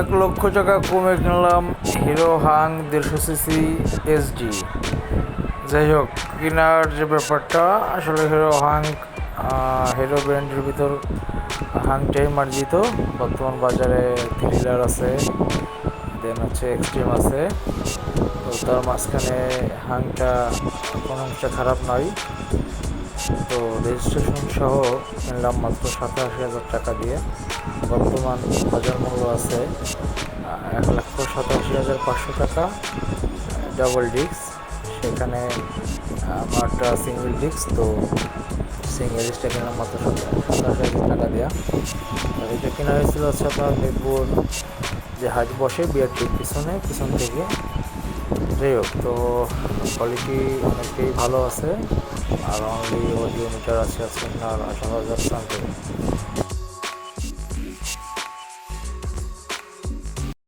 এক লক্ষ টাকা কমে কিনলাম হিরো হাং দেড়শো সিসি এসডি যাই হোক, কেনার যে ব্যাপারটা, আসলে হিরো হাং হিরো ব্র্যান্ডের ভিতর হাংটাই মার্জিত। বর্তমান বাজারে থ্রিলার আছে, দেন হচ্ছে এক্সট্রিম আছে। তো তার মাঝখানে হাংটা কোনো অংশে খারাপ নয়। তো রেজিস্ট্রেশন সহ কিনলাম মাত্র সাতাশি হাজার টাকা দিয়ে। বর্তমান বাজার মূল্য আছে এক লক্ষ সাতাশি হাজার পাঁচশো টাকা ডাবল ডিস্ক সেখানে আমারটা সিঙ্গেল ডিস্ক তো সিঙ্গেল ডিস্কটা কিনলাম মাত্র সাতাশি হাজার টাকা দেওয়া এটা কেনা হয়েছিল হচ্ছে আপনার মিরপুর যে হাট বসে বিআরটির পিছনে, পিছন থেকে। যাই হোক, তো কোয়ালিটি অনেকটাই ভালো আছে, আর অনলি অডিও মিটার আছে আছে আপনার আঠারো হাজার সামথিং